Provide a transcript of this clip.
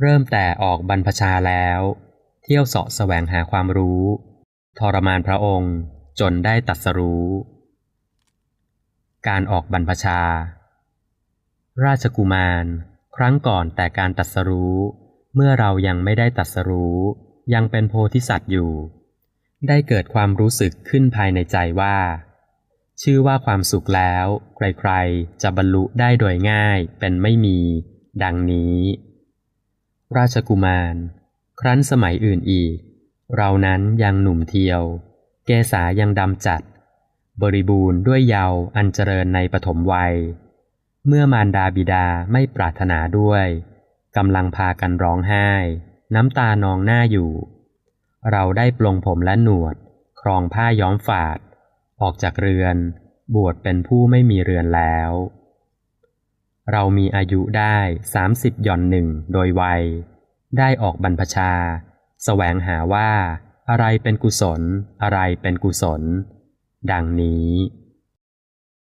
เริ่มแต่ออกบรรพชาแล้ว เที่ยวเสาะแสวงหาความรู้ ทรมานพระองค์จนได้ตัดสรู้ การออกบรรพชา ราชกุมาร ครั้งก่อนแต่การตัดสรู้ เมื่อเรายังไม่ได้ตัดสรู้ ยังเป็นโพธิสัตว์อยู่ ได้เกิดความรู้สึกขึ้นภายในใจว่า ชื่อว่าความสุขแล้ว ใครๆ จะบรรลุได้โดยง่ายเป็นไม่มี ดังนี้ ราชกุมาร ครั้นสมัยอื่นอีก เรานั้นยังหนุ่มเทียว เกษายังดำจัด บริบูรณ์ด้วยเยาว์อันเจริญในปฐมวัย เมื่อมารดาบิดาไม่ปรารถนาด้วยกำลังพากันร้องไห้ น้ำตานองหน้าอยู่ เราได้ปลงผมและหนวด ครองผ้าย้อมฝาด ออกจากเรือน บวชเป็นผู้ไม่มีเรือนแล้ว เรามีอายุได้สามสิบหย่อนหนึ่งโดยวัย ได้ออกบรรพชาแสวงหาว่า อะไรเป็นกุศล อะไรเป็นกุศล ดังนี้